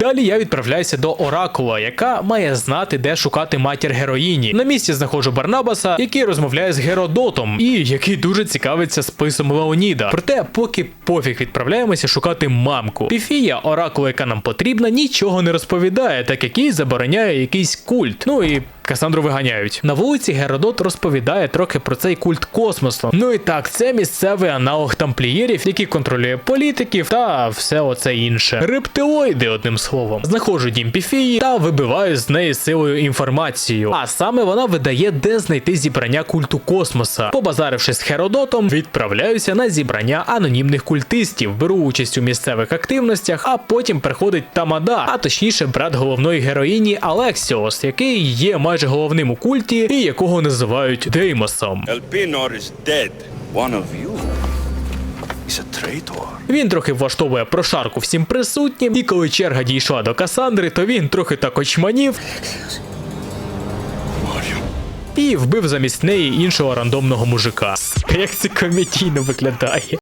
Далі я відправляюся до Оракула, яка має знати, де шукати матір героїні. На місці знаходжу Барнабаса, який розмовляє з Геродотом, і який дуже цікавиться списом Леоніда. Проте, поки пофіг відправляємося шукати мамку. Піфія, оракула, яка нам потрібна, нічого не розповідає, так як їй забороняє якийсь культ. Ну і Касандру виганяють. На вулиці Геродот розповідає трохи про цей культ космосу. Ну і так, це місцевий аналог тамплієрів, який контролює політиків та все оце інше. Рептилоїди, одним словом. Знаходжу дім Піфії та вибиваю з неї силою інформацію. А саме вона видає, де знайти зібрання культу космоса. Побазаривши з Геродотом, відправляюся на зібрання анонімних культистів, беру участь у місцевих активностях, а потім приходить Тамада, а точніше брат головної героїні Алексіос, який є майже головним у культі і якого називають Деймосом. Він трохи влаштовує прошарку всім присутнім, і коли черга дійшла до Касандри, то він трохи так очманів і вбив замість неї іншого рандомного мужика. Як це комедійно виглядає.